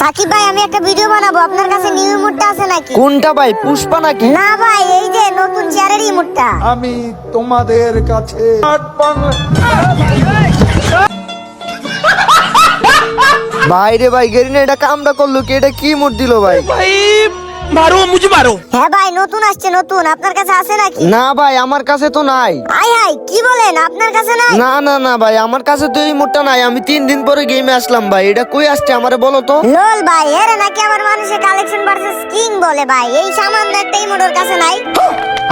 সাকিব ভাই আমি একটা ভিডিও বানাবো। আপনার কাছে নিউ ইমোটটা আছে নাকি? কোনটা ভাই পুষ্পা নাকি? না ভাই এই যে নতুন চেয়ারের ইমোটটা আমি তোমাদের কাছে ভাই রে ভাই গেরিনা এটা কামটা করল কি? এটা কি মুড দিল ভাই মারো মুঝে মারো। হ্যাঁ ভাই নতুন আসছে নতুন। আপনার কাছে আছে নাকি? না ভাই আমার কাছে তো নাই। আই হাই কি বলেন? আপনার কাছে নাই? না না না ভাই আমার কাছে তো এই মোটটা নাই। আমি তিন দিন পরে গেমে আসলাম ভাই। এটা কই আসছে আমারে বলো তো। লল ভাই এর নাকি আমার মানুষে কালেকশন ভার্সেস কিং বলে ভাই। এই সামান্য একটা ইমোটোর কাছে নাই।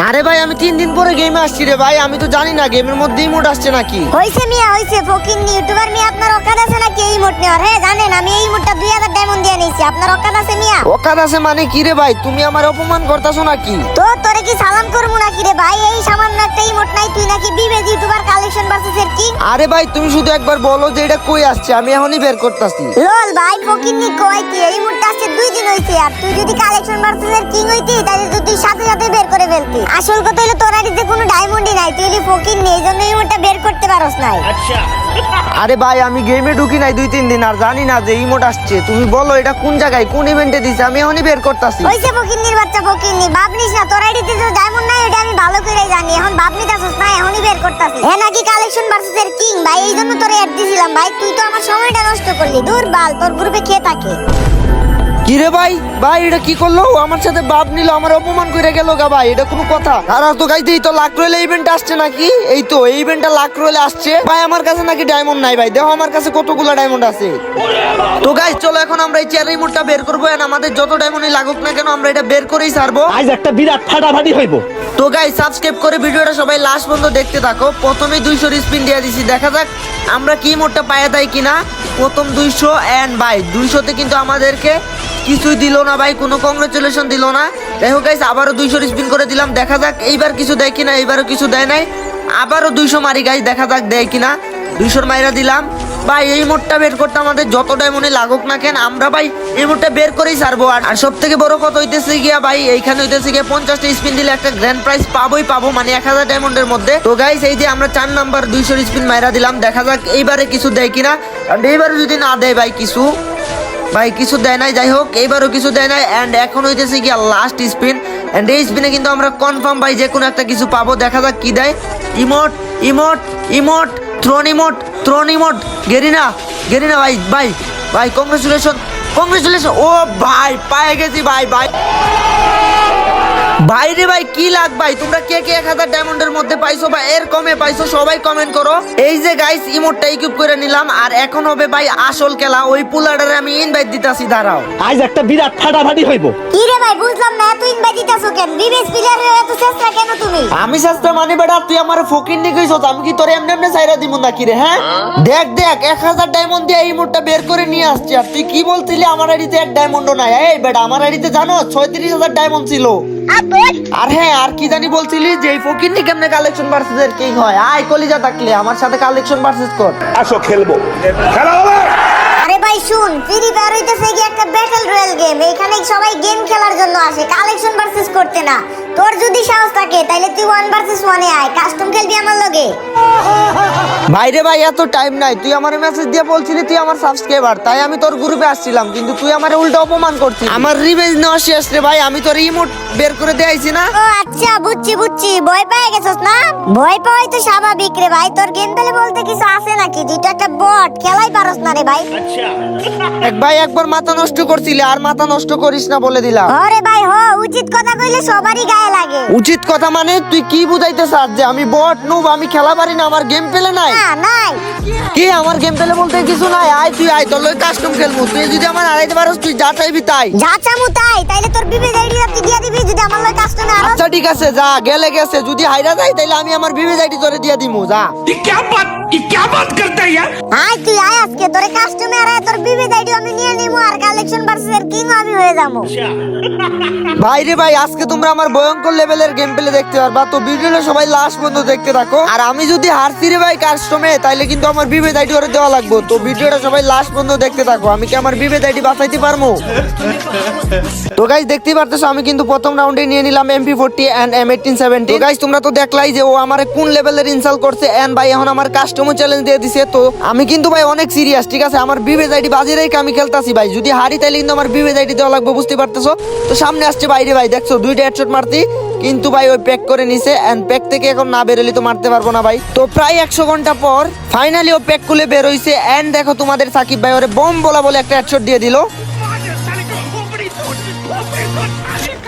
আরে ভাই আমি তিন দিন পরে গেমে আসছি রে ভাই আমি তো জানি না গেমের মধ্যে ইমোট আসছে নাকি? হইছে মিয়া হইছে। ফকিং ইউটিউবার মিয়া আপনার অকাদ আছে নাকি এই ইমোট নেওয়ার? হ্যাঁ জানেন আমি এই ইমোটটা 2000 ডায়মন্ড দিয়ে নিয়েছি। আপনার অকাদ আছে মিয়া? ওকাদ আছে মানে কি রে ভাই? তুমি আমার অপমান করতেছো নাকি? তো তোরে কি সালাম করব নাকি রে ভাই? এই সামান্য একটা ইমোট নাই তুই নাকি বিবেজ ইউটিউবার কালেকশন ভার্সেস এর কিং আরে ভাই তুমি শুধু একবার বলো যে এটা কই আসছে আমি এখনই বের করতেছি। লোল ভাই ফকিন্নি কই কি এই মুহূর্তে আসছে দুই দিন হইছে আর তুই যদি কালেকশন ভার্সেস এর কিং হইতি তাহলে তুই সাথে সাথে বের করে ফেলতি। আসল কথা হলো তোর আড়িতে কোনো ডায়মন্ডই নাই। তুই যদি ফকিন্নি এই জন্য এই মুহূর্তে বের করতে পারস নাই। আরে ভাই আমি গেমে ঢুকি নাই দুই তিন দিন আর জানি না যে ইমোট আসছে। তুমি বলো এটা কোন জায়গায় কোন ইভেন্টে দিছে? আমি এখনই বের করতেছি। হইছে ফকিন্নির বাচ্চা ফকিন্নি ভাবনিস না তোর আড়িতে তো ডায়মন্ড নাই এটা আমি ভালো করে জানি। এখন ভাবনি তাছস না এখনই বের করতাছি। হ্যাঁ নাকি কালেকশন ভার্সেস এর কিং ভাই এই জন্য তোরে অ্যাড দিছিলাম ভাই। তুই তো আমার সময়টা নষ্ট করলি। দূর বাল তোর গ্রুপে খেয়ে থাকে? কি রে ভাই? ভাই এটা কি করল? ও আমার সাথে বাপ নিল আমার অপমান করে গেল গা ভাই এটা কোনো কথা। আর তো গাইতে এই তো লাখ রয়েলে ইভেন্ট আসছে নাকি? এই তো এই ইভেন্টটা লাখ রয়েলে আসছে। ভাই আমার কাছে নাকি ডায়মন্ড নাই ভাই দেখো আমার কাছে কতগুলো ডায়মন্ড আছে। তো গাইজ চলো এখন আমরা এই চেয়ার রিমোটটা বের করব and আমাদের যত ডায়মন্ডই লাগুক না কেন আমরা এটা বের করেই ছাড়বো। আজ একটা বিরাট ফাটাফাটি হইব। তো গাই সাবস্ক্রাইব করে ভিডিওটা সবাই লাস্ট পর্যন্ত দেখতে থাকো। প্রথমে দুইশো স্পিন দিয়ে দিছি দেখা যাক আমরা কি মোটটা পায়ে দেয় কিনা। প্রথম দুইশো অ্যান্ড বাই দুইশোতে কিন্তু আমাদেরকে কিছুই দিল না ভাই, কোনো কংগ্রেচুলেশন দিল না। যাই হোক গাইস আবারও দুইশো স্পিন করে দিলাম, দেখা যাক এইবার কিছু দেয় কিনা, এইবারও কিছু দেয় নাই। আবারও দুইশো মারি গাইস দেখা যাক দেয় কিনা। দুইশোর মাইরা দিলাম। ভাই, এই মোটটা বের করতে আমাদের যত ডায়মন্ডে লাগুক না কেন, আমরা ভাই এই মোটটা বের করেই ছাড়বো। আর সব থেকে বড় কথা হইতেছে গিয়া ভাই, এইখানে হইতেছে গিয়া পঞ্চাশটা স্পিন দিলে একটা গ্র্যান্ড প্রাইজ পাবোই পাবো মানে এক হাজার ডায়মন্ডের মধ্যে। তো গাইস এই যে আমরা চার নাম্বার দুইশো স্পিন মাইরা দিলাম, দেখা যাক এইবারে কিছু দেয় কিনা। আর এইবারে যদি না দেয় ভাই, কিছু? ভাই, কিছু দেয় নাই, যাই হোক, এইবারও কিছু দেয় নাই অ্যান্ড এখন হইতেছে গিয়া লাস্ট স্পিন অ্যান্ড এই স্পিনে কিন্তু আমরা কনফার্ম ভাই যে কোনো একটা কিছু পাবো, দেখা যাক কি দেয়। Emote emote emote throne emote throne emote, Garena Garena ভাই ভাই ভাই কংগ্রেচুলেশন কংগ্রেচুলেশন ও ভাই, পায়ে গেছি ভাই ভাই। বাইরে ভাই কি লাগ ভাই? তোমরা কে কে এক হাজার ডায়মন্ডের মধ্যে পাইছো বা এর কমে পাইছো সবাই কমেন্ট করো। এই যে গাইস ইমোটটা ইকুইপ করে নিলাম আর এখন হবে ভাই আসল খেলা ওই পুলাডারে আমি ইনভাইট দিতাছি দাঁড়াও। আজ একটা বিরাট ফাটাফাটি হইব। কি রে ভাই বুঝলাম না এত ইনভাইট দিতাছো কেন? বিবেজ প্লেয়ারের এত চেষ্টা কেন তুমি? আমি শাস্ত্র মানে বেটা তুই আমার ফকির নিয়ে কইছস আমি কি তোর এমনি এমনি সাইরা দিব নাকি রে হ্যাঁ? দেখ দেখ এক হাজার ডায়মন্ড দিয়ে এই মুহূর্তে বের করে নিয়ে আসছি আর তুই কি বলছিলি আমার আইডিতে এক ডায়মন্ডও নাই? এই বেটা আমার আইডিতে জানো ছয়ত্রিশ হাজার ডায়মন্ড ছিল। আর হ্যাঁ আর কি জানি বলছিলি যে এই ফকির নিয়ে কেমনে কালেকশন ভার্সেস কিং হয়? আয় কলিজা থাকলে আমার সাথে কালেকশন ভার্সেস কর। আসো খেলব। খেলা হবে? ভাই শুন ফ্রি ফায়ার হইতেছে কি একটা ব্যাটল রয়্যাল গেম এখানে সবাই গেম খেলার জন্য আসে কালেকশন ভার্সেস করতে না। তোর যদি সাহস থাকে তাহলে তুই ওয়ান ভার্সেস ওয়ানে আয় কাস্টম খেলবি আমার লগে। ভাইরে ভাই এত টাইম নাই। তুই আমার মেসেজ দিয়ে বলছিলি তুই আমার সাবস্ক্রাইবার তাই আমি তোর গ্রুপে আসছিলাম কিন্তু তুই আমার উল্টো অপমান করছিস আমার রিভেঞ্জ নেওয়া শেষ রে ভাই আমি তোর ইমোট বের করে দেয়াইছি না। ও আচ্ছা বুঝছি বুঝছি। ভয় পেয়ে গেছস না? ভয় পাওয়াই তো স্বাভাবিক রে ভাই। তোর গেম পেলে বলতে কিছু আছে নাকি? তুই তো একটা বট খেলাই পারস না রে ভাই। এক ভাই একবার মাথা নষ্ট করছিলে আর মাথা নষ্ট করিস না বলে দিলাম। আরে ভাই হ উচিত কথা কইলে সবারই গায়ে লাগে। উচিত কথা মানে তুই কি বুঝাইতে চাস যে আমি বট নুব আমি খেলা পারি না আমার গেম পেলে নাই? নাই। কি আমার গেম পেলে বলতে কিছু নাই? আয় তুই আয় তোর লই কাস্টম খেলব। তুই যদি আমার তুই যা চাইবি তাই। যা চামু তাই তাইলে তোর বিবে আইডি তুই দিয়া দিবি যদি আমার লই কাস্টম না আচ্ছা ঠিক আছে যা গেলে গেছে। যদি হাইরা যাই তাইলে আমি আমার বিবে আইডি তোরে দিয়া দিমু যা। কি কি কিয়ামত করতে তুই আয় আজকে তোর কাস্টমার আয় তোর দাইডি আমি নিয়ে আর কালেকশন কিং আমি হয়ে ভাই রে ভাই আজকে তোমরা আমার ভয়ঙ্কর লেভেলের গেম প্লে দেখতে পারবা। তো ভিডিওটা সবাই লাস্ট পর্যন্ত দেখতে থাকো। আর আমি যদি হারছি রে ভাই কাস্টমে তাইলে কিন্তু আমার বিবে দাইডি করে দেওয়া লাগবে। তো ভিডিওটা সবাই লাস্ট পর্যন্ত দেখতে থাকো। আমি কি আমার বিবে দাইডি বাঁচাইতে পারব তো গাইজ দেখতে পারতেছো আমি কিন্তু প্রথম রাউন্ডে নিয়ে নিলাম MP forty and M eighteen seventy guys তোমরা তো দেখলাই যে ও আমার কোন লেভেলের ইনসাল্ট করছে অ্যান্ড ভাই এখন আমার কাস্ট কাস্টমার চ্যালেঞ্জ দিয়ে দিছে, তো আমি কিন্তু ভাই অনেক সিরিয়াস ঠিক আছে? আমার বিবেজ আইডি বাজি রেখে আমি খেলতাছি ভাই। যদি হারি তাইলে কিন্তু আমার বিবেজ আইডি দেওয়া লাগবে, বুঝতে পারতেছো? তো সামনে আসছে বাইরে ভাই, দেখছ? দুইটা হেডশট মারতি কিন্তু ভাই ওই প্যাক করে নিছে এন্ড প্যাক থেকে এখন না বেরোলে তো মারতে পারব না ভাই। তো প্রায় একশো ঘণ্টা পর ফাইনালি ও প্যাক খুলে বের হইছে এন্ড দেখো তোমাদের সাকিব ভাই ওরে বম বলা বলে একটা হেডশট দিয়ে দিল।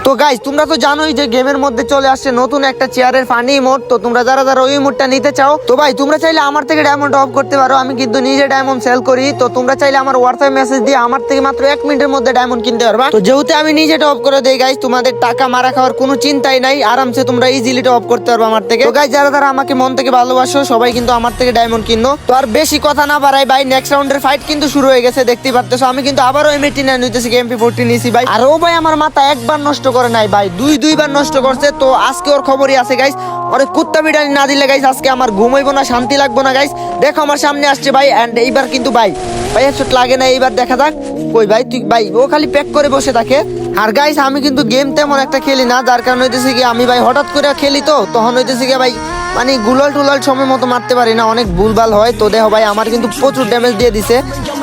তো গাইজ তোমরা তো জানোই যে গেমের মধ্যে চলে আসছে নতুন একটা চেয়ারের ফানি মোড তো তোমরা যারা যারা ওই মোডটা নিতে চাও, তো ভাই, তোমরা চাইলে আমার থেকে ডায়মন্ড অফ করতে পারো, আমি কিন্তু নিজে ডায়মন্ড সেল করি, তো তোমরা চাইলে আমার হোয়াটসঅ্যাপ মেসেজ দিয়ে আমার থেকে মাত্র এক মিনিটের মধ্যে ডায়মন্ড কিনতে পারবা। তো যেহেতু আমি নিজে অফ করে দেই গাইজ তোমাদের টাকা মারা খাওয়ার কোনো চিন্তাই নাই, আরামসে তোমরা ইজিলি অফ করতে পারবে আমার থেকে। তো গাইজ যারা যারা আমাকে মন থেকে ভালোবাসো, সবাই কিন্তু আমার থেকে ডায়মন্ড কিনো। তো আর বেশি কথা না বাড়াই, ভাই নেক্সট রাউন্ডের ফাইট কিন্তু শুরু হয়ে গেছে, দেখতেই পারতেছো। আমি কিন্তু আবারও এমএটি না নিতেছি এমপি ফোরটি নিয়েছি ভাই। আর ও ভাই, আমার মাথা একবার নষ্ট করে নাই ভাই, দুই দুইবার নষ্ট করছে। তো আজকে ওর খবরই আছে গাইস ওরে কুত্তা বিড়ানি না দিলে গাইস আজকে আমার ঘুমাইবো না, শান্তি লাগবো না গাইস দেখো আমার সামনে আসছে ভাই এন্ড এইবার কিন্তু ভাই ভাই হেডশট লাগে না, এইবার দেখা যাক। কই ভাই, তুই ভাই, ও খালি প্যাক করে বসে থাকে। আর গাইস আমি কিন্তু গেম তেমন একটা খেলি না, যার কারণে হইতেছে কি, আমি ভাই হঠাৎ করে খেলি তো, তখন হইতেছে কি ভাই মানে গুলাল টুলাল সময় মতো মারতে পারি না, অনেক ভুলভাল হয়। তো দেখো ভাই, আমার কিন্তু প্রচুর ড্যামেজ দিয়ে দিছে।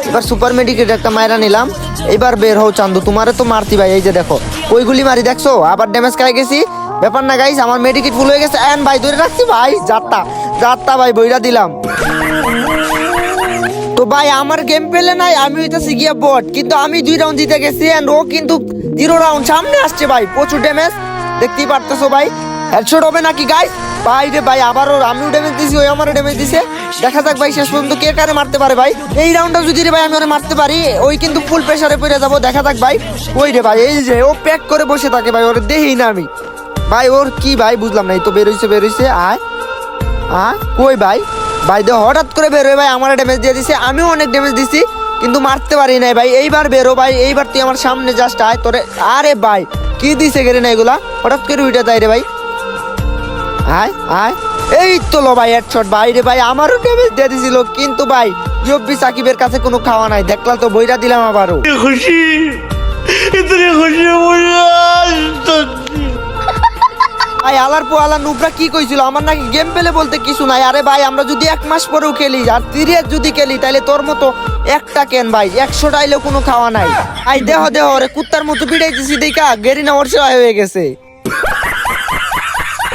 এবার সুপার মেডিকেট একটা মায়েরা নিলাম। এবার বের হও চান্দু, তোমারে তো মারতি ভাই, এই যে দেখো। ওইগুলি মারি, দেখছ? আবার ড্যামেজ খাই গেছি। ব্যাপার না গাইস আমার মেডিকেট ফুল হয়ে গেছে। এন ভাই, ধরে রাখছি ভাই যাত্তা যাত্তা ভাই, বইরা দিলাম। তো ভাই, আমার গেম পেলে নাই, আমি হইতেছি গিয়া বট কিন্তু আমি দুই রাউন্ড জিতে গেছি এন্ড ও কিন্তু জিরো রাউন্ড সামনে আসছে ভাই, প্রচুর ড্যামেজ দেখতেই পারতেছো ভাই হেডশট হবে নাকি গাইস ভাই রে ভাই, আবারও আমিও ড্যামেজ দিছি, ওই আমারও ড্যামেজ দিছে। দেখা যাক ভাই, শেষ পর্যন্ত কে কারে মারতে পারে ভাই। এই রাউন্ডটা যদি রে ভাই, আমি ওরে মারতে পারি, ওই কিন্তু ফুল প্রেসারে পড়ে যাব। দেখা যাক ভাই, ওই রে ভাই, এই যে ও প্যাক করে বসে থাকে ভাই, ওরে দেহি না আমি। ভাই, ওর কি ভাই, বুঝলাম না, এই তো বেরোইছে বেরোইছে আয়। হ্যাঁ কই ভাই? ভাই দেখ হঠাৎ করে বেরোয় ভাই, আমার ড্যামেজ দিয়ে দিছে, আমিও অনেক ড্যামেজ দিছি, কিন্তু মারতে পারি নাই ভাই। এইবার বেরো ভাই, এইবার তুই আমার সামনে জাস্ট আয়, তোরে আরে ভাই, কি দিছে গেরে না এগুলা? হঠাৎ করে উইটা তাই রে ভাই। আয় আয়। এই তো লো ভাই হেডশট ভাই। আমারও দিয়ে দিছিল কিন্তু ভাই জব্বি সাকিবের কাছে কোনো খাওয়া নাই। তো বইটা দিলাম আবারও। খুশি? ভাই আলার পো আলা নুবরা কি কইছিল? আমার নাকি গেম পেলে বলতে কিছু নাই। আরে ভাই আমরা যদি এক মাস পরেও খেলি আর তিরিয়ার যদি খেলি তাহলে তোর মতো একটা কেন ভাই? একশো টাইলে কোনো খাওয়া নাই। আই দেহ দেহ রে কুত্তার মতো পিড়াইতেছি দেখা গেরিনা ওর হয়ে গেছে।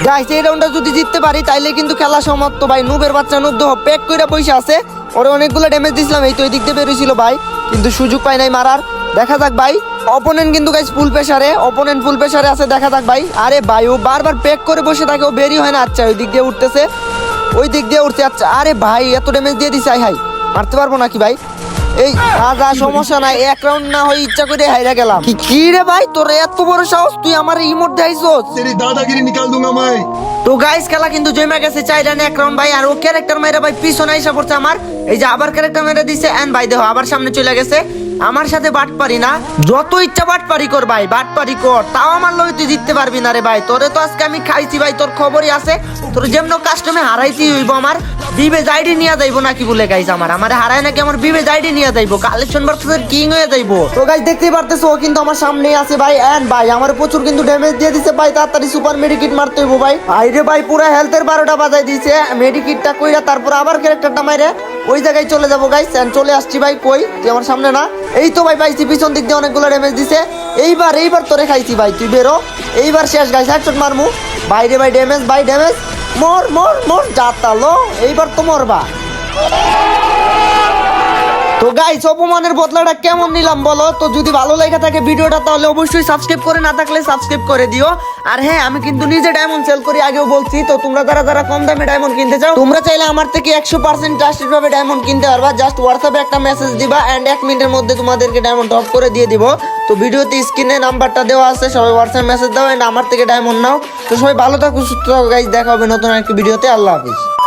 গাইস এই রাউন্ডটা যদি জিততে পারি, তাইলে কিন্তু খেলা সমাপ্ত। ভাই নুবের বাচ্চা নুব দেহ প্যাক কইরা পয়সা আছে। ওরে অনেকগুলো ড্যামেজ দিছিলাম, এই তো এই দিক দিয়ে বেরোইছিল ভাই। কিন্তু সুযোগ পাই নাই মারার। দেখা যাক ভাই অপোনেন্ট কিন্তু গাইস ফুল প্রেসারে অপোনেন্ট ফুল প্রেসারে আছে, দেখা যাক ভাই। আরে ভাই, ও বারবার প্যাক করে বসে থাকে, ও বেরি হয় না। আচ্ছা ওই দিক দিয়ে উঠতেছে। ওই দিক দিয়ে উঠছে আচ্ছা। আরে ভাই, এত ড্যামেজ দিয়ে দিছে আই হাই। মারতে পারব নাকি ভাই? এই রাজা সমস্যা নাই এক রাউন্ড না হয়ে ইচ্ছা করে হাইরা গেলাম কি কি রে ভাই তোর এত বড় সাহস তুই আমার ইমোট দেখাইছস तेरी दादागिरी निकाल दूंगा मैं তো গাইস খেলা কিন্তু জমে গেছে চাই রানে এক রাউন্ড ভাই আর ও ক্যারেক্টার মাইরা ভাই পিছনে এসে পড়ছে আমার এই যে আবার ক্যারেক্টার মাইরা দিছে এন্ড ভাই দেখো আবার সামনে চলে গেছে আমার সাথে বাট পারি না। যত ইচ্ছা বাট পারি কর ভাই বাট পারি কর। তাও আমার লগে তুই জিততে পারবি না রে ভাই। তোরে তো আজকে আমি খাইছি ভাই, তোর খবরই আছে। তোর যেমন কাস্টমে হারাইতে হইব আমার। বিবে জাইডি নিয়ে যাইবো নাকি বলে গাইস আমার? আমার হারায় নাকি আমার বিবে জাইডি নিয়ে যাইবো? কালেকশন ভার্সেস কিং হয়ে যাইবো। তো গাইস দেখতেই পারতেছো, ও কিন্তু আমার সামনেই আছে ভাই। এন্ড ভাই, আমার প্রচুর কিন্তু ড্যামেজ দিয়ে দিছে ভাই। তাড়াতাড়ি সুপার মেডিকিট মারতে হইব ভাই। আইরে ভাই, পুরো হেলথের বারোটা বাজাই দিছে। মেডিকিটটা কইরা তারপর আবার ক্যারেক্টারটা মাইরে। ওই জায়গায় চলে যাব গাইস অ্যান্ড চলে আসছি ভাই কই? তুই আমার সামনে না। এই তো ভাই, পাইছি, পিছন দিক দিয়ে অনেকগুলো ড্যামেজ দিছে। এইবার এইবার তোরে খাইছি ভাই, তুই বেরো। এইবার শেষ গাইস হেডশট মারমু। বাইরে ভাই ড্যামেজ ভাই ড্যামেজ মোর মোর মোর, যা যাতালো এইবার তো মরবা। তো গাইস অপমানের বদলাটা কেমন নিলাম বলো? তো যদি ভালো লেগে থাকে ভিডিওটা, তাহলে অবশ্যই সাবস্ক্রাইব করে না থাকলে সাবস্ক্রাইব করে দিও। আর হ্যাঁ আমি কিন্তু নিজে ডায়মন্ড সেল করি, আগেও বলছি, তো তোমরা যারা যারা কম দামে ডায়মন্ড কিনতে চাও, তোমরা চাইলে আমার থেকে একশো পার্সেন্ট ট্রাস্টেড ভাবে ডায়মন্ড কিনতে পারবা। জাস্ট হোয়াটসঅ্যাপে একটা মেসেজ দিবা অ্যান্ড এক মিনিটের মধ্যে তোমাদেরকে ডায়মন্ড অফ করে দিয়ে দিব। তো ভিডিওতে স্ক্রিনে নাম্বারটা দেওয়া আছে, সবাই হোয়াটসঅ্যাপ মেসেজ দাও অ্যান্ড আমার থেকে ডায়মন্ড নাও। তো সবাই ভালো থাকো, সুস্থ থাকো গাইজ দেখা হবে নতুন একটি ভিডিওতে। আল্লাহ হাফিজ।